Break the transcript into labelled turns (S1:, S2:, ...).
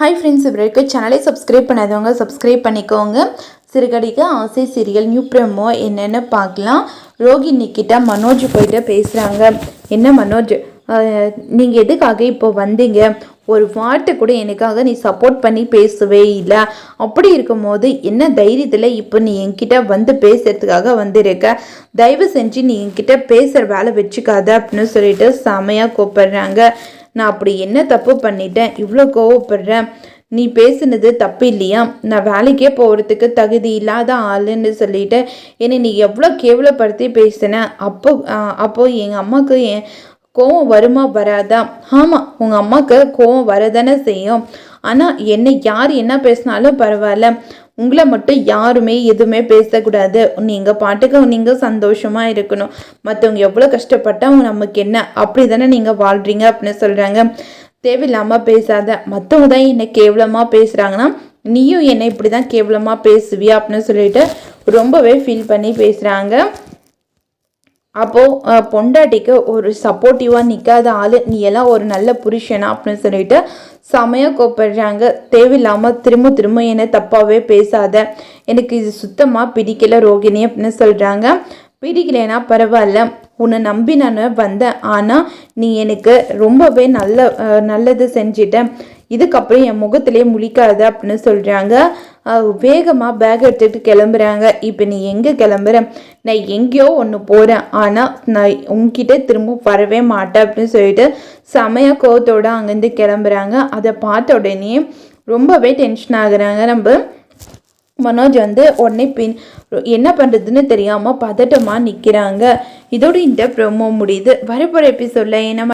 S1: Hi friends இவருக்கு சேனலை subscribe பண்ணாதவங்க சப்ஸ்கிரைப் பண்ணிக்கோங்க. சிறுகடிக்கு ஆசை சீரியல் நியூ ப்ரோமோ என்னென்னு பார்க்கலாம். ரோகிணி கிட்ட மனோஜ் போயிட்டு பேசுகிறாங்க என்ன மனோஜ்? நீங்கள் எதுக்காக இப்போ வந்தீங்க? ஒரு வார்த்தை கூட எனக்காக நீ சப்போர்ட் பண்ணி பேசவே இல்லை. அப்படி இருக்கும்போது என்ன தைரியத்தில் இப்போ நீ என்கிட்ட வந்து பேசுறதுக்காக வந்திருக்க? தயவு செஞ்சு நீ என்கிட்ட பேசுகிற வேலை வச்சுக்காத அப்படின்னு சொல்லிட்டு செமையாக கூப்பிடுறாங்க. நான் அப்படி என்ன தப்பு பண்ணிட்டேன்? இவ்வளோ கோவப்படுறேன் நீ பேசுனது தப்பு இல்லையா நான் வேலைக்கே போகிறதுக்கு தகுதி இல்லாத ஆளுன்னு சொல்லிட்டு என்னை நீ எவ்வளோ கேவலப்படுத்தி பேசின? அப்போ அப்போ எங்கள் அம்மாவுக்கு என் கோவம் வருமா வராதா? ஆமாம் உங்கள் அம்மாவுக்கு கோவம் வரதானே செய்யும். ஆனால் என்னை யார் என்ன பேசினாலும் பரவாயில்ல. உங்களை மட்டும் யாருமே எதுவுமே பேசக்கூடாது. நீங்கள் பாட்டுக்கு நீங்கள் சந்தோஷமாக இருக்கணும். மற்றவங்க எவ்வளோ கஷ்டப்பட்டா நமக்கு என்ன? அப்படி தானே நீங்கள் வாழ்கிறீங்க அப்படின்னு சொல்கிறாங்க தேவையில்லாமல் பேசாத. மற்றவங்க தான் என்னை கேவலமாக பேசுகிறாங்கன்னா நீயும் என்னை இப்படி தான் கேவலமாக பேசுவியா அப்படின்னு சொல்லிட்டு ரொம்பவே ஃபீல் பண்ணி பேசுகிறாங்க அப்போது பொண்டாட்டிக்கு ஒரு சப்போர்ட்டிவாக நிற்காத ஆள் நீ எல்லாம் ஒரு நல்ல புருஷனா? அப்படின்னு சொல்லிட்டு செமையாக கோப்படுறாங்க தேவையில்லாமல் திரும்ப திரும்ப என்னை தப்பாகவே பேசாத. எனக்கு இது சுத்தமாக பிடிக்கல ரோகிணி அப்படின்னு சொல்கிறாங்க பிடிக்கலைன்னா பரவாயில்ல. உன்னை நம்பி நான் வந்தேன். ஆனால் நீ எனக்கு ரொம்பவே நல்ல நல்லது செஞ்சிட்ட. இதுக்கப்புறம் என் முகத்திலே முழிக்காத அப்படின்னு சொல்கிறாங்க வேகமாக பேக் எடுத்துகிட்டு கிளம்புறாங்க. இப்போ நீ எங்கே கிளம்புற? நான் எங்கேயோ ஒன்று போகிறேன் ஆனால் நான் உங்ககிட்ட திரும்ப வரவே மாட்டேன் அப்படின்னு சொல்லிட்டு சமய கோவத்தோடு அங்கேருந்து கிளம்புறாங்க. அதை பார்த்த உடனே ரொம்பவே டென்ஷன் ஆகுறாங்க. நம்ம மனோஜ் வந்து உடனே பின் என்ன பண்ணுறதுன்னு தெரியாமல் பதட்டமாக நிற்கிறாங்க இதோட இந்த ப்ரோமோ முடியுது. வரப்போகிற எபிசோடில் என்ன